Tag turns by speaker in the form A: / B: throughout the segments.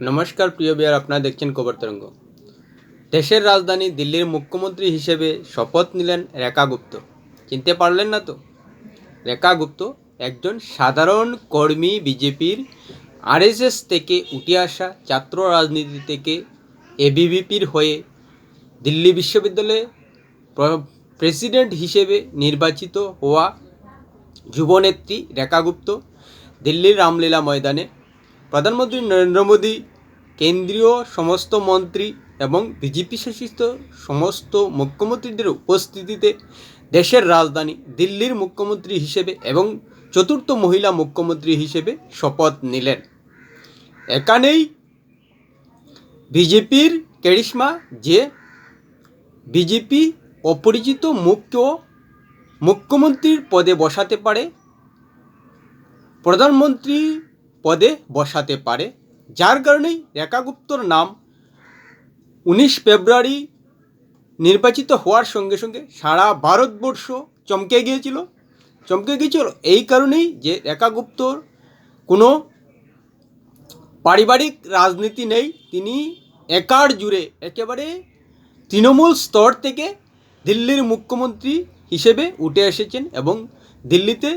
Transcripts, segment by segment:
A: নমস্কার, প্রিয় বিয়ার, আপনারা দেখছেন খবর তরঙ্গ। দেশের রাজধানী দিল্লির মুখ্যমন্ত্রী হিসেবে শপথ নিলেন রেখা গুপ্ত। চিনতে পারলেন না তো? রেখা গুপ্ত একজন সাধারণ কর্মী বিজেপির আরএসএস থেকে উঠে আসা ছাত্র রাজনীতি থেকে এবিভিপির হয়ে দিল্লি বিশ্ববিদ্যালয়ে প্রেসিডেন্ট হিসেবে নির্বাচিত হওয়া যুবনেত্রী রেখা গুপ্ত দিল্লির রামলীলা ময়দানে প্রধানমন্ত্রী নরেন্দ্র মোদী কেন্দ্রীয় সমস্ত মন্ত্রী এবং বিজেপি শাসিত সমস্ত মুখ্যমন্ত্রীদের উপস্থিতিতে দেশের রাজধানী দিল্লির মুখ্যমন্ত্রী হিসেবে এবং চতুর্থ মহিলা মুখ্যমন্ত্রী হিসেবে শপথ নিলেন। এখানেই বিজেপির ক্যারিশমা যে বিজেপি অপরিচিত মুখকেও মুখ্যমন্ত্রীর পদে বসাতে পারে প্রধানমন্ত্রী পদে বসাতে পারে যার কারণেই রেখা গুপ্তর নাম উনিশ ফেব্রুয়ারি নির্বাচিত হওয়ার সঙ্গে সঙ্গে সারা ভারতবর্ষ চমকে গিয়েছিল। চমকে গিয়েছিল এই কারণেই যে রেখা গুপ্তর কোনো পারিবারিক রাজনীতি নেই, তিনি একার জুড়ে একেবারে তৃণমূল স্তর থেকে দিল্লির মুখ্যমন্ত্রী হিসেবে উঠে এসেছেন এবং দিল্লিতে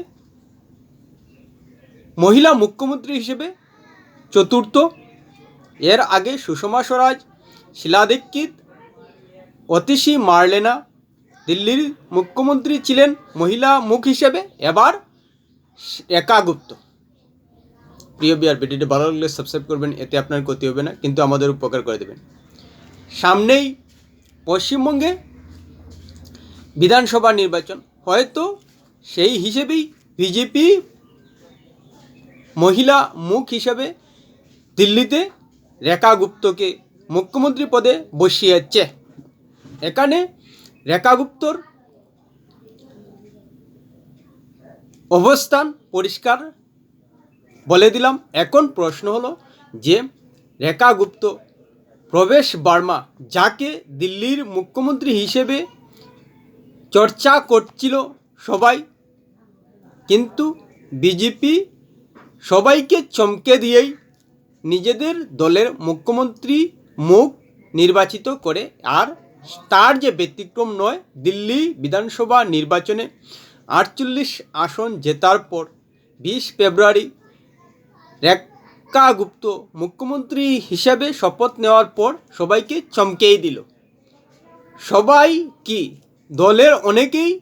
A: মহিলা মুখ্যমন্ত্রী হিসেবে চতুর্থ। এর আগে সুষমা স্বরাজ, শিলা দীক্ষিত, অতিশী মার্লেনা দিল্লির মুখ্যমন্ত্রী ছিলেন মহিলা মুখ হিসেবে এবার রেখা গুপ্ত প্রিয় বিয়ার, ভিডিওটি ভালো লাগলে সাবস্ক্রাইব করবেন, এতে আপনার ক্ষতি হবে না, কিন্তু আমাদের উপকার করে দেবেন। সামনেই পশ্চিমবঙ্গে বিধানসভা নির্বাচন, হয়তো সেই হিসেবেই বিজেপি মহিলা মুখ হিসেবে দিল্লিতে রেখা গুপ্তকে মুখ্যমন্ত্রী পদে বসিয়েছে। এখানে রেখা গুপ্তর অবস্থান পরিষ্কার বলে দিলাম। এখন প্রশ্ন হলো যে রেখা গুপ্ত প্রবেশ বার্মা যাকে দিল্লির মুখ্যমন্ত্রী হিসেবে চর্চা করছিল সবাই, কিন্তু বিজেপি সবাইকে চমকে দিয়েই নিজেদের দলের মুখ্যমন্ত্রী মুখ নির্বাচিত করে আর তার যে ব্যতিক্রম নয়, দিল্লি বিধানসভা নির্বাচনে আটচল্লিশ আসন জেতার পর বিশ ফেব্রুয়ারি রেখা গুপ্ত মুখ্যমন্ত্রী হিসেবে শপথ নেওয়ার পর সবাইকে চমকেই দিল। সবাই কি দলের অনেকেই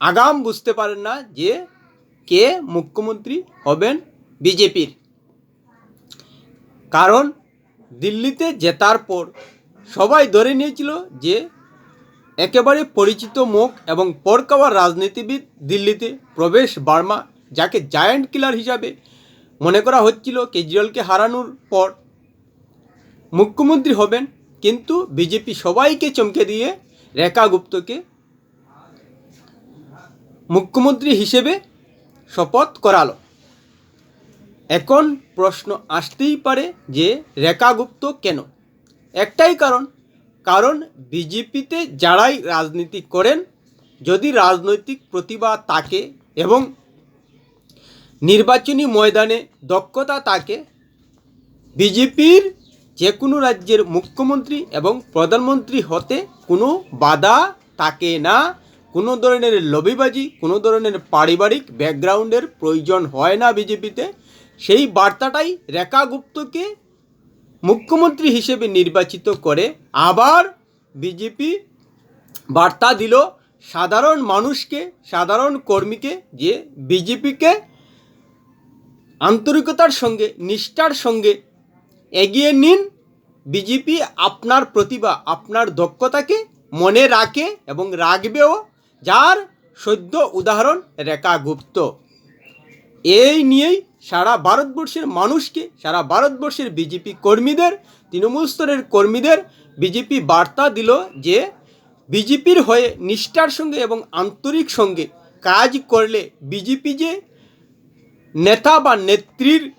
A: আগাম বুঝতে পারেন না যে কে মুখ্যমন্ত্রী হবেন বিজেপির। কারণ দিল্লিতে জেতার পর সবাই ধরে নিয়েছিল যে একেবারে পরিচিত মুখ এবং পরকাওয়ার রাজনীতিবিদ দিল্লিতে প্রবেশ বার্মা, যাকে জায়ান্ট কিলার হিসাবে মনে করা হচ্ছিল কেজরিওয়ালকে হারানোর পর মুখ্যমন্ত্রী হবেন। কিন্তু বিজেপি সবাইকে চমকে দিয়ে রেখা গুপ্তকে মুখ্যমন্ত্রী হিসেবে শপথ করালো। এখন প্রশ্ন আসতেই পারে যে রেখা গুপ্ত কেন? একটাই কারণ কারণ বিজেপিতে যারাই রাজনীতি করেন, যদি রাজনৈতিক প্রতিভা থাকে এবং নির্বাচনী ময়দানে দক্ষতা থাকে, বিজেপির যে কোনো রাজ্যের মুখ্যমন্ত্রী এবং প্রধানমন্ত্রী হতে কোনো বাধা থাকে না। কোনো ধরনের লবিবাজি, কোনো ধরনের পারিবারিক ব্যাকগ্রাউন্ডের প্রয়োজন হয় না বিজেপিতে। সেই বার্তাটাই রেখা গুপ্তকে মুখ্যমন্ত্রী হিসেবে নির্বাচিত করে আবার বিজেপি বার্তা দিল, সাধারণ মানুষকে, সাধারণ কর্মীকে, যে বিজেপিকে আন্তরিকতার সঙ্গে, নিষ্ঠার সঙ্গে এগিয়ে নিন, বিজেপি আপনার প্রতিভা, আপনার দক্ষতাকে মনে রাখে এবং রাখবেও, যার সদ্য উদাহরণ রেখা গুপ্ত। এই নিয়েই সারা ভারতবর্ষের মানুষকে, সারা ভারতবর্ষের বিজেপি কর্মীদের, তৃণমূল স্তরের কর্মীদের বিজেপি বার্তা দিল যে বিজেপির হয়ে নিষ্ঠার সঙ্গে এবং আন্তরিক সঙ্গে কাজ করলে বিজেপি যে নেতা বা নেত্রীর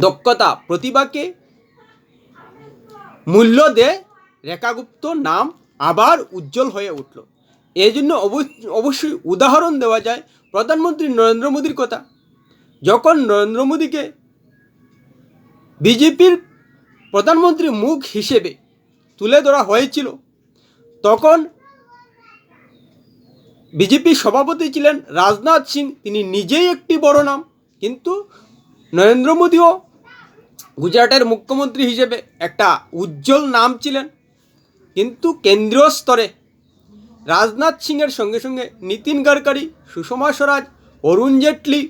A: দক্ষতা প্রতিভাকে মূল্য দেয়, রেখাগুপ্ত নাম আবার উজ্জ্বল হয়ে উঠল। এই জন্য অবশ্য- অবশ্যই উদাহরণ দেওয়া যায় প্রধানমন্ত্রী নরেন্দ্র মোদীর কথা। যখন নরেন্দ্র মোদীকে বিজেপির প্রধানমন্ত্রী মুখ হিসেবে তুলে ধরা হয়েছিল, তখন বিজেপি সভাপতি ছিলেন রাজনাথ সিং। তিনি নিজেই একটি বড় নাম, কিন্তু নরেন্দ্র মোদীও গুজরাটের মুখ্যমন্ত্রী হিসেবে একটা উজ্জ্বল নাম ছিলেন। কিন্তু কেন্দ্রীয় স্তরে রাজনাথ সিংয়ের সঙ্গে সঙ্গে নীতিন গডকরি, সুষমা স্বরাজ, অরুণ জেটলি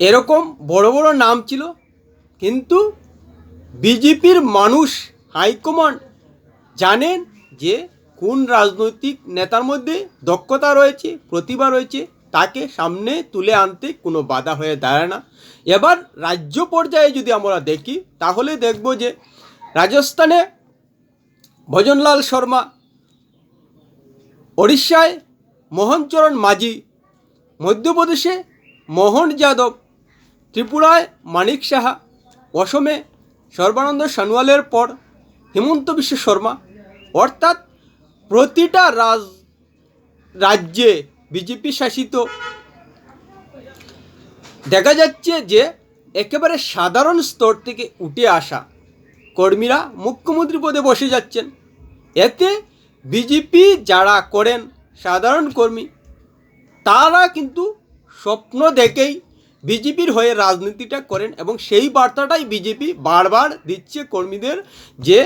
A: এরকম বড় বড় নাম ছিল, কিন্তু বিজেপির মানুষ, হাইকমান্ড জানেন যে কোন রাজনৈতিক নেতার মধ্যে দক্ষতা রয়েছে, প্রতিভা রয়েছে, তাকে সামনে তুলে আনতে কোনো বাধা হয়ে দাঁড়ায় না। এবার রাজ্য পর্যায়ে যদি আমরা দেখি, তাহলে দেখব যে রাজস্থানে ভজনলাল শর্মা, ওড়িশায় মোহনচরণ মাঝি, মধ্যপ্রদেশে মোহন যাদব ত্রিপুরায় মানিক সাহা, অসমে সর্বানন্দ সানোয়ালের পর হেমন্ত বিশ্ব শর্মা। অর্থাৎ প্রতিটা রাজ, রাজ্যে বিজেপি শাসিত। দেখা যাচ্ছে যে একেবারে সাধারণ স্তর থেকে উঠে আসা কর্মীরা মুখ্যমন্ত্রী পদে বসে যাচ্ছেন। এতে বিজেপি যারা করেন সাধারণ কর্মী, তারা কিন্তু স্বপ্ন দেখেই বিজেপির হয়ে রাজনীতিটা করেন এবং সেই বার্তাটাই বিজেপি বারবার দিচ্ছে কর্মীদের যে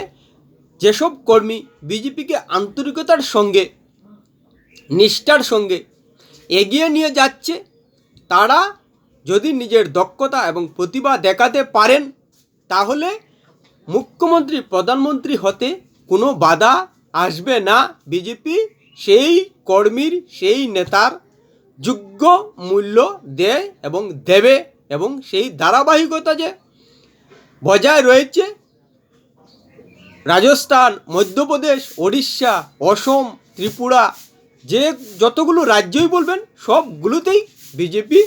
A: যেসব কর্মী বিজেপিকে আন্তরিকতার সঙ্গে, নিষ্ঠার সঙ্গে এগিয়ে নিয়ে যাচ্ছে, তারা যদি নিজের দক্ষতা এবং প্রতিভা দেখাতে পারেন, তাহলে মুখ্যমন্ত্রী, প্রধানমন্ত্রী হতে কোনো বাধা আসবে না। বিজেপি সেই কর্মীর, সেই নেতার যোগ্য মূল্য দেয় এবং দেবে এবং সেই ধারাবাহিকতা যে বজায় রয়েছে, রাজস্থান, মধ্যপ্রদেশ, ওড়িশা, অসম, ত্রিপুরা, যে যতগুলো রাজ্যই বলবেন, সবগুলোতেই বিজেপি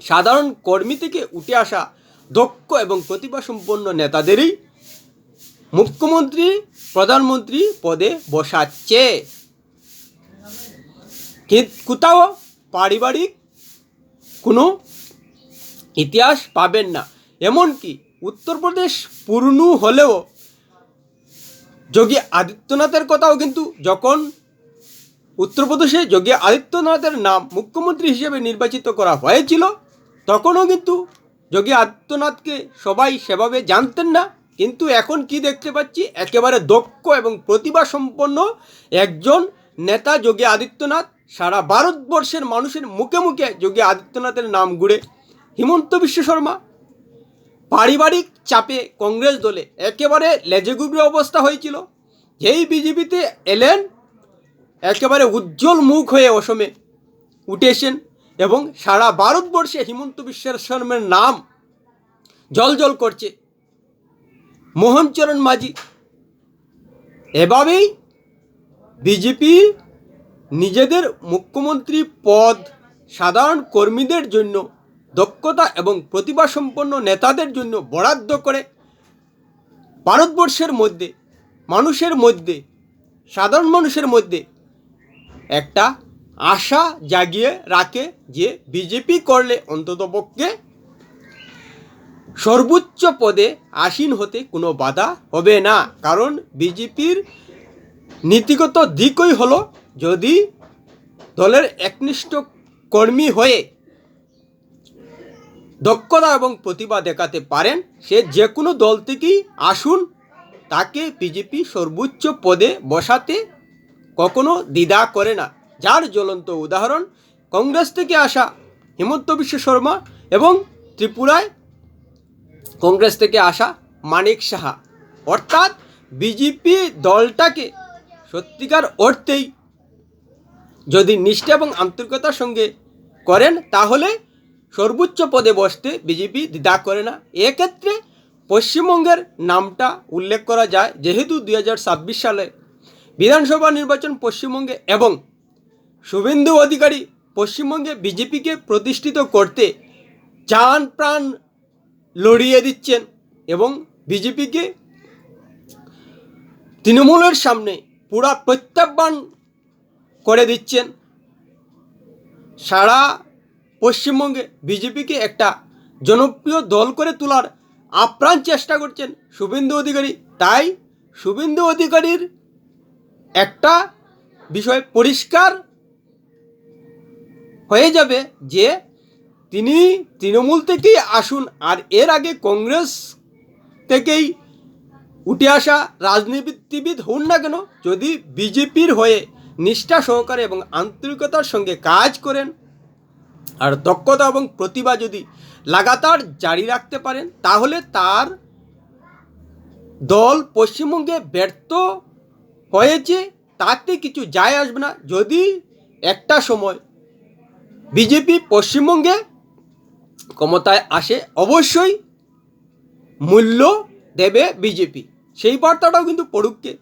A: সাধারণ কর্মী থেকে উঠে আসা দক্ষ এবং প্রতিভাসম্পন্ন নেতাদেরই মুখ্যমন্ত্রী, প্রধানমন্ত্রী পদে বসাচ্ছে। কোথাও পারিবারিক কোনো ইতিহাস পাবেন না। এমনকি উত্তরপ্রদেশ পূর্ণ হলেও যোগী আদিত্যনাথের কথাও কিন্তু যখন উত্তরপ্রদেশে যোগী আদিত্যনাথের নাম মুখ্যমন্ত্রী হিসেবে নির্বাচিত করা হয়েছিল, তখনও কিন্তু যোগী আদিত্যনাথকে সবাই সেভাবে জানতেন না। কিন্তু এখন কি দেখতে পাচ্ছি? একেবারে দক্ষ এবং প্রতিভা সম্পন্ন একজন নেতা যোগী আদিত্যনাথ সারা ভারতবর্ষের মানুষের মুখে মুখে যোগী আদিত্যনাথের নাম ঘুরে। হিমন্ত বিশ্ব শর্মা, পারিবারিক চাপে কংগ্রেস দলে একেবারে লেজেগুবরে অবস্থা হয়েছিল। যেই বিজেপিতে এলেন, একেবারে উজ্জ্বল মুখ হয়ে অসমে উঠেছেন এবং সারা ভারতবর্ষে হিমন্ত বিশ্ব শর্মার নাম জল করছে। মোহনচরণ মাঝি, এভাবেই বিজেপি নিজেদের মুখ্যমন্ত্রী পদ সাধারণ কর্মীদের জন্য, দক্ষতা এবং প্রতিভাসম্পন্ন নেতাদের জন্য বরাদ্দ করে ভারতবর্ষের মধ্যে, মানুষের মধ্যে, সাধারণ মানুষের মধ্যে একটা আশা জাগিয়ে রাখে যে বিজেপি করলে অন্ততপক্ষে সর্বোচ্চ পদে আসীন হতে কোনো বাধা হবে না। কারণ বিজেপির নীতিগত দিকই হলো যদি দলের একনিষ্ঠ কর্মী হয়ে দক্ষতা এবং প্রতিভা দেখাতে পারেন, সে যে কোনো দল থেকেই আসুন। তাকে বিজেপি সর্বোচ্চ পদে বসাতে কখনো দ্বিধা করে না। যার জ্বলন্ত উদাহরণ, কংগ্রেস থেকে আসা হিমন্ত বিশ্ব শর্মা এবং ত্রিপুরায় কংগ্রেস থেকে আসা মানিক সাহা। অর্থাৎ বিজেপি দলটাকে সত্যিকার অর্থেই যদি নিষ্ঠা এবং আন্তরিকতার সঙ্গে করেন, তাহলে সর্বোচ্চ পদে বসতে বিজেপি দ্বিধা করে না। এক্ষেত্রে পশ্চিমবঙ্গের নামটা উল্লেখ করা যায়। যেহেতু দু হাজার ছাব্বিশ সালে বিধানসভা নির্বাচন পশ্চিমবঙ্গে এবং শুভেন্দু অধিকারী পশ্চিমবঙ্গে বিজেপিকে প্রতিষ্ঠিত করতে যান প্রাণ লড়িয়ে দিচ্ছেন এবং বিজেপিকে তৃণমূলের সামনে পুরা প্রত্যাহ্বান করে দিচ্ছেন। সারা পশ্চিমবঙ্গে বিজেপিকে একটা জনপ্রিয় দল করে তোলার আপ্রাণ চেষ্টা করছেন শুভেন্দু অধিকারী। তাই শুভেন্দু অধিকারীর একটা বিষয় পরিষ্কার হয়ে যাবে যে তিনি তৃণমূল থেকেই আসুন আর এর আগে কংগ্রেস থেকেই উঠে আসা রাজনীতিবিদ হন না কেন, যদি বিজেপির হয়ে নিষ্ঠা সহকারে এবং আন্তরিকতার সঙ্গে কাজ করেন। আর দক্ষতা এবং প্রতিভা যদি লাগাতার জারি রাখতে পারেন, তাহলে তার দল পশ্চিমবঙ্গে ব্যর্থ হয়েছে, তাতে কিছু যায় আসবে না। যদি একটা সময় বিজেপি পশ্চিমবঙ্গে ক্ষমতায় আসে, অবশ্যই মূল্য দেবে বিজেপি। সেই বার্তাটাও কিন্তু পড়ুককে।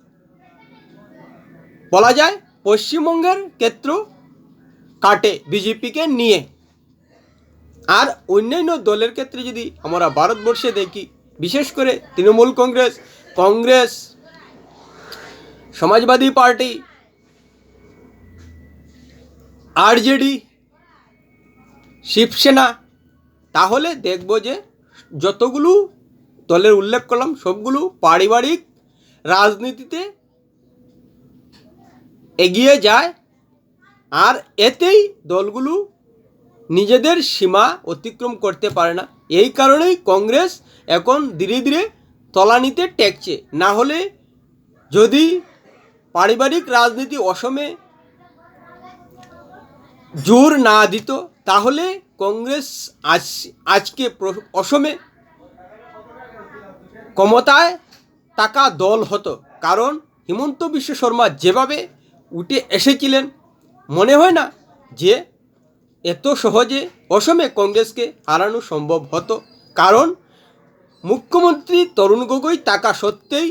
A: বলা যায় পশ্চিমবঙ্গের ক্ষেত্র কাটে, বিজেপিকে নিয়ে। আর অন্যান্য দলের ক্ষেত্রে যদি আমরা ভারতবর্ষে দেখি, বিশেষ করে তৃণমূল কংগ্রেস কংগ্রেস, সমাজবাদী পার্টি, আরজেডি, শিবসেনা, তাহলে দেখব যে যতগুলো দলের উল্লেখ করলাম, সবগুলো পারিবারিক রাজনীতিতে এগিয়ে যায়। আর এতেই দলগুলো নিজেদের সীমা অতিক্রম করতে পারে না। এই কারণেই কংগ্রেস এখন ধীরে ধীরে তলানিতে টেকছে। না হলে যদি পারিবারিক রাজনীতি অসমে জোর না দিত, তাহলে কংগ্রেস আজ, আজকে অসমে ক্ষমতায় টাকা দল হতো। কারণ হিমন্ত বিশ্ব শর্মা যেভাবে উঠে এসেছিলেন। মনে হয় না যে এত সহজে অসমে কংগ্রেসকে হারানো সম্ভব হতো। কারণ মুখ্যমন্ত্রী তরুণ গগৈ থাকা সত্ত্বেই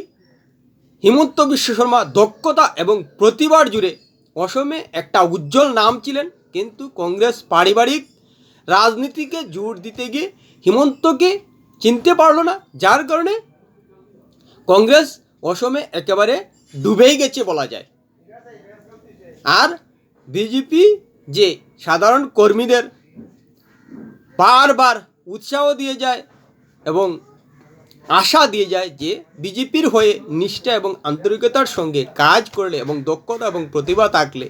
A: হিমন্ত বিশ্ব শর্মা দক্ষতা এবং প্রতিবার জুড়ে অসমে একটা উজ্জ্বল নাম ছিলেন। কিন্তু কংগ্রেস পারিবারিক রাজনীতিকে জোর দিতে গিয়ে হিমন্তকে চিনতে পারল না। যার কারণে কংগ্রেস অসমে একেবারে ডুবেই গেছে বলা যায়। আর বিজেপি যে সাধারণ কর্মীদের বারবার উৎসাহ দিয়ে যায় এবং আশা দিয়ে যায় যে বিজেপির হয়ে নিষ্ঠা এবং আন্তরিকতার সঙ্গে কাজ করলে এবং দক্ষতা এবং প্রতিভা থাকলে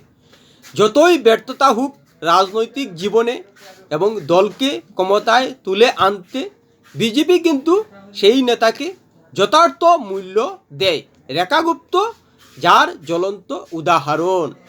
A: যতই ব্যর্থতা হোক, রাজনৈতিক জীবনে এবং দলকে ক্ষমতায় তুলে আনতে বিজেপি কিন্তু সেই নেতাকে যথার্থ মূল্য দেয়। রেখাগুপ্ত, যার জ্বলন্ত উদাহরণ।